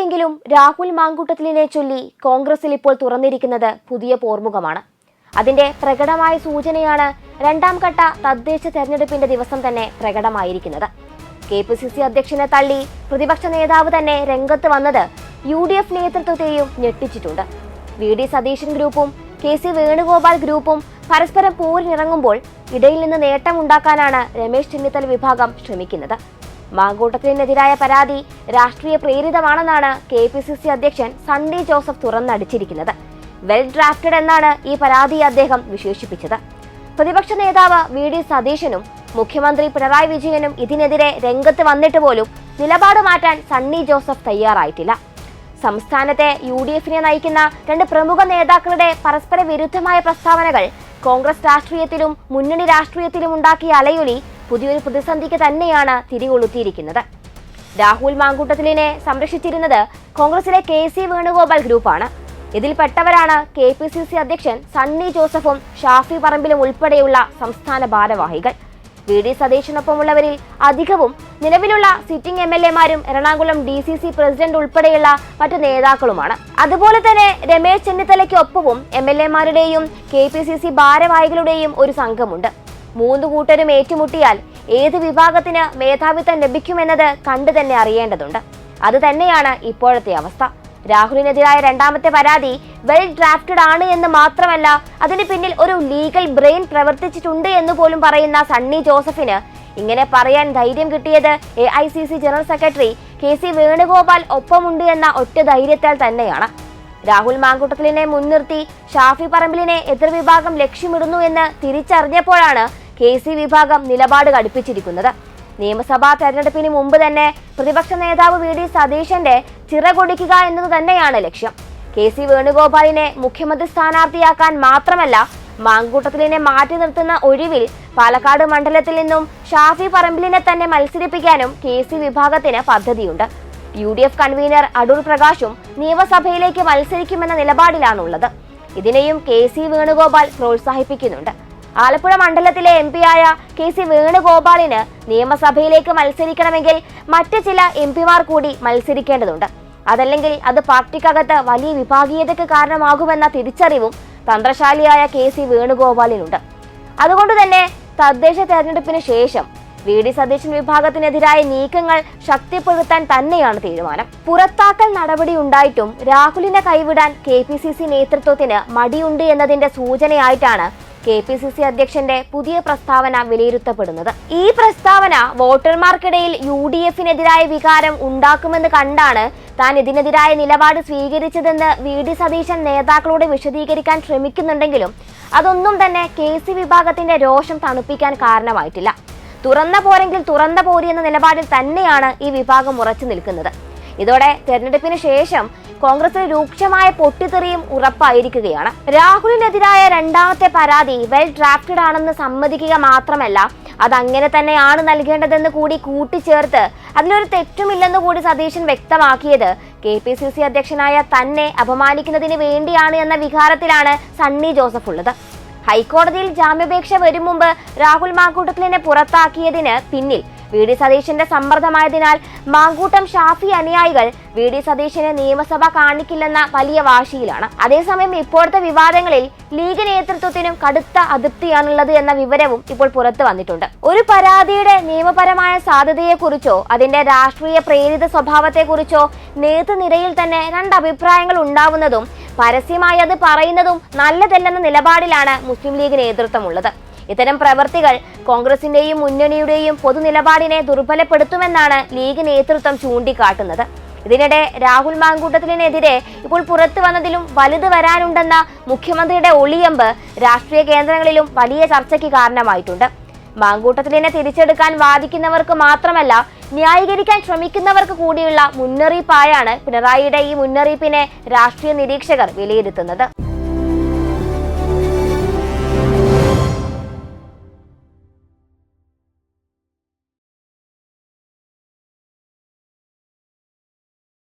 പരാതിയെങ്കിലും രാഹുൽ മാങ്കൂട്ടത്തിലിനെ ചൊല്ലി കോൺഗ്രസിൽ ഇപ്പോൾ തുറന്നിരിക്കുന്നത് പുതിയ പോർമുഖമാണ്. അതിന്റെ പ്രകടമായ സൂചനയാണ് രണ്ടാം ഘട്ട തദ്ദേശ തെരഞ്ഞെടുപ്പിന്റെ ദിവസം തന്നെ പ്രകടമായിരിക്കുന്നത്. കെ പി സി സി അധ്യക്ഷനെ തള്ളി പ്രതിപക്ഷ നേതാവ് തന്നെ രംഗത്ത് വന്നത് യു ഡി എഫ് നേതൃത്വത്തെയും ഞെട്ടിച്ചിട്ടുണ്ട്. വി ഡി സതീശൻ ഗ്രൂപ്പും കെ സി വേണുഗോപാൽ ഗ്രൂപ്പും പരസ്പരം പോരിനിറങ്ങുമ്പോൾ ഇടയിൽ നിന്ന് നേട്ടമുണ്ടാക്കാനാണ് രമേശ് ചെന്നിത്തല വിഭാഗം ശ്രമിക്കുന്നത്. മാങ്കൂട്ടത്തിനെതിരായ പരാതി രാഷ്ട്രീയ പ്രേരിതമാണെന്നാണ് കെ പി സി സി അധ്യക്ഷൻ സണ്ണി ജോസഫ് തുറന്നടിച്ചിരിക്കുന്നത്. വെൽ ഡ്രാഫ്റ്റഡ് എന്നാണ് ഈ പരാതി അദ്ദേഹം വിശേഷിപ്പിച്ചത്. പ്രതിപക്ഷ നേതാവ് വി ഡി സതീശനും മുഖ്യമന്ത്രി പിണറായി വിജയനും ഇതിനെതിരെ രംഗത്ത് വന്നിട്ട് പോലും നിലപാട് മാറ്റാൻ സണ്ണി ജോസഫ് തയ്യാറായിട്ടില്ല. സംസ്ഥാനത്തെ യു ഡി എഫിനെ നയിക്കുന്ന രണ്ട് പ്രമുഖ നേതാക്കളുടെ പരസ്പര വിരുദ്ധമായ പ്രസ്താവനകൾ കോൺഗ്രസ് രാഷ്ട്രീയത്തിലും മുന്നണി രാഷ്ട്രീയത്തിലും ഉണ്ടാക്കിയ അലയൊലി പുതിയൊരു പ്രതിസന്ധിക്ക് തന്നെയാണ് തിരികൊളുത്തിയിരിക്കുന്നത്. രാഹുൽ മാങ്കൂട്ടത്തിലിനെ സംരക്ഷിച്ചിരുന്നത് കോൺഗ്രസിലെ കെ സി വേണുഗോപാൽ ഗ്രൂപ്പാണ്. ഇതിൽപ്പെട്ടവരാണ് കെ പി സി സി അധ്യക്ഷൻ സണ്ണി ജോസഫും ഷാഫി പറമ്പിലും ഉൾപ്പെടെയുള്ള സംസ്ഥാന ഭാരവാഹികൾ. വി ഡി സതീശനൊപ്പമുള്ളവരിൽ അധികവും നിലവിലുള്ള സിറ്റിംഗ് എം എൽ എമാരും Ernakulam D C C president ഉൾപ്പെടെയുള്ള മറ്റു നേതാക്കളുമാണ്. അതുപോലെ തന്നെ രമേശ് ചെന്നിത്തലയ്ക്കൊപ്പവും എം എൽ എമാരുടെയും കെ പി സി സി ഭാരവാഹികളുടെയും ഒരു സംഘമുണ്ട്. മൂന്ന് കൂട്ടരും ഏറ്റുമുട്ടിയാൽ ഏത് വിഭാഗത്തിന് മേധാവിത്വം ലഭിക്കുമെന്നത് കണ്ടു തന്നെ അറിയേണ്ടതുണ്ട്. അത് തന്നെയാണ് ഇപ്പോഴത്തെ അവസ്ഥ. രാഹുലിനെതിരായ രണ്ടാമത്തെ പരാതി വെൽ ഡ്രാഫ്റ്റഡ് ആണ് എന്ന് മാത്രമല്ല അതിന് പിന്നിൽ ഒരു ലീഗൽ ബ്രെയിൻ പ്രവർത്തിച്ചിട്ടുണ്ട് എന്ന് പോലും പറയുന്ന സണ്ണി ജോസഫിന് ഇങ്ങനെ പറയാൻ ധൈര്യം കിട്ടിയത് A I C C general secretary K C Venugopal ഒപ്പമുണ്ട് എന്ന ഒറ്റ ധൈര്യത്താൽ തന്നെയാണ്. രാഹുൽ മാങ്കുട്ടത്തിലിനെ മുൻനിർത്തി ഷാഫി പറമ്പിലിനെ എതിർവിഭാഗം ലക്ഷ്യമിടുന്നു എന്ന് തിരിച്ചറിഞ്ഞപ്പോഴാണ് കെ സി വിഭാഗം നിലപാട് കടുപ്പിച്ചിരിക്കുന്നത്. നിയമസഭാ തെരഞ്ഞെടുപ്പിന് മുമ്പ് തന്നെ പ്രതിപക്ഷ നേതാവ് വി ഡി സതീശന്റെ ചിറകൊടിക്കുക എന്നത് തന്നെയാണ് ലക്ഷ്യം. കെ സി വേണുഗോപാലിനെ മുഖ്യമന്ത്രി സ്ഥാനാർത്ഥിയാക്കാൻ മാത്രമല്ല മാങ്കൂട്ടത്തിലിനെ മാറ്റി നിർത്തുന്ന ഒഴിവിൽ പാലക്കാട് മണ്ഡലത്തിൽ നിന്നും ഷാഫി പറമ്പിലിനെ തന്നെ മത്സരിപ്പിക്കാനും കെ സി വിഭാഗത്തിന് പദ്ധതിയുണ്ട്. U D F convener Adoor പ്രകാശും നിയമസഭയിലേക്ക് മത്സരിക്കുമെന്ന നിലപാടിലാണുള്ളത്. ഇതിനെയും കെ സി വേണുഗോപാൽ പ്രോത്സാഹിപ്പിക്കുന്നുണ്ട്. ആലപ്പുഴ മണ്ഡലത്തിലെ എം പിയായ കെ സി വേണുഗോപാലിന് നിയമസഭയിലേക്ക് മത്സരിക്കണമെങ്കിൽ മറ്റ് ചില എം പിമാർ കൂടി മത്സരിക്കേണ്ടതുണ്ട്. അതല്ലെങ്കിൽ അത് പാർട്ടിക്കകത്ത് വലിയ വിഭാഗീയതയ്ക്ക് കാരണമാകുമെന്ന തിരിച്ചറിവും തന്ത്രശാലിയായ കെ സി വേണുഗോപാലിനുണ്ട്. അതുകൊണ്ട് തന്നെ തദ്ദേശ തെരഞ്ഞെടുപ്പിന് ശേഷം വി ഡി സതീശൻ വിഭാഗത്തിനെതിരായ നീക്കങ്ങൾ ശക്തിപ്പെടുത്താൻ തന്നെയാണ് തീരുമാനം. പുറത്താക്കൽ നടപടി ഉണ്ടായിട്ടും രാഹുലിനെ കൈവിടാൻ കെ പി സി സി നേതൃത്വത്തിന് മടിയുണ്ട് എന്നതിന്റെ സൂചനയായിട്ടാണ് കെ പി സി സി അധ്യക്ഷന്റെ പുതിയ പ്രസ്താവന വിലയിരുത്തപ്പെടുന്നത്. ഈ പ്രസ്താവന വോട്ടർമാർക്കിടയിൽ യു ഡി എഫിനെതിരായ വികാരം ഉണ്ടാക്കുമെന്ന് കണ്ടാണ് താൻ ഇതിനെതിരായ നിലപാട് സ്വീകരിച്ചതെന്ന് വി ഡി സതീശൻ നേതാക്കളോട് വിശദീകരിക്കാൻ ശ്രമിക്കുന്നുണ്ടെങ്കിലും അതൊന്നും തന്നെ കെ സി വിഭാഗത്തിന്റെ രോഷം തണുപ്പിക്കാൻ കാരണമായിട്ടില്ല. തുറന്ന പോരെങ്കിൽ തുറന്ന പോരി എന്ന നിലപാടിൽ തന്നെയാണ് ഈ വിഭാഗം ഉറച്ചു നിൽക്കുന്നത്. ഇതോടെ തെരഞ്ഞെടുപ്പിന് ശേഷം കോൺഗ്രസിന് രൂക്ഷമായ പൊട്ടിത്തെറിയും ഉറപ്പായിരിക്കുകയാണ്. രാഹുലിനെതിരായ രണ്ടാമത്തെ പരാതി വെൽ ഡ്രാഫ്റ്റഡ് ആണെന്ന് സമ്മതിക്കുക മാത്രമല്ല അതങ്ങനെ തന്നെയാണ് നൽകേണ്ടതെന്ന് കൂടി കൂട്ടിച്ചേർത്ത് അതിലൊരു തെറ്റുമില്ലെന്ന് കൂടി സതീശൻ വ്യക്തമാക്കിയത്. കെ പി സി സി അധ്യക്ഷനായ തന്നെ അപമാനിക്കുന്നതിന് വേണ്ടിയാണ് എന്ന വികാരത്തിലാണ് സണ്ണി ജോസഫ് ഉള്ളത്. ഹൈക്കോടതിയിൽ ജാമ്യാപേക്ഷ വരും മുമ്പ് രാഹുൽ മാക്കൂട്ടത്തിലിനെ പുറത്താക്കിയതിന് പിന്നിൽ വി ഡി സതീശന്റെ സമ്മർദ്ദമായതിനാൽ മാങ്കൂട്ടം ഷാഫി അനുയായികൾ വി ഡി സതീശനെ നിയമസഭ കാണിക്കില്ലെന്ന വലിയ വാശിയിലാണ്. അതേസമയം ഇപ്പോഴത്തെ വിവാദങ്ങളിൽ ലീഗ് നേതൃത്വത്തിനും കടുത്ത അതൃപ്തിയാണുള്ളത് എന്ന വിവരവും ഇപ്പോൾ പുറത്തു വന്നിട്ടുണ്ട്. ഒരു പരാതിയുടെ നിയമപരമായ സാധ്യതയെക്കുറിച്ചോ അതിന്റെ രാഷ്ട്രീയ പ്രേരിത സ്വഭാവത്തെക്കുറിച്ചോ നേതൃനിരയിൽ തന്നെ രണ്ട് അഭിപ്രായങ്ങൾ ഉണ്ടാവുന്നതും പരസ്യമായി അത് പറയുന്നതും നല്ലതല്ലെന്ന നിലപാടിലാണ് മുസ്ലിം ലീഗ് നേതൃത്വമുള്ളത്. ഇത്തരം പ്രവർത്തികൾ കോൺഗ്രസിന്റെയും മുന്നണിയുടെയും പൊതുനിലപാടിനെ ദുർബലപ്പെടുത്തുമെന്നാണ് ലീഗ് നേതൃത്വം ചൂണ്ടിക്കാട്ടുന്നത്. ഇതിനിടെ രാഹുൽ മാങ്കൂട്ടത്തിനെതിരെ ഇപ്പോൾ പുറത്തു വന്നതിലും വലുത് വരാനുണ്ടെന്ന മുഖ്യമന്ത്രിയുടെ ഒളിയമ്പ് രാഷ്ട്രീയ കേന്ദ്രങ്ങളിലും വലിയ ചർച്ചയ്ക്ക് കാരണമായിട്ടുണ്ട്. മാങ്കൂട്ടത്തിലിനെ തിരിച്ചെടുക്കാൻ വാദിക്കുന്നവർക്ക് മാത്രമല്ല ന്യായീകരിക്കാൻ ശ്രമിക്കുന്നവർക്ക് കൂടിയുള്ള മുന്നറിയിപ്പായാണ് പിണറായിയുടെ ഈ മുന്നറിയിപ്പിനെ രാഷ്ട്രീയ നിരീക്ഷകർ വിലയിരുത്തുന്നത്.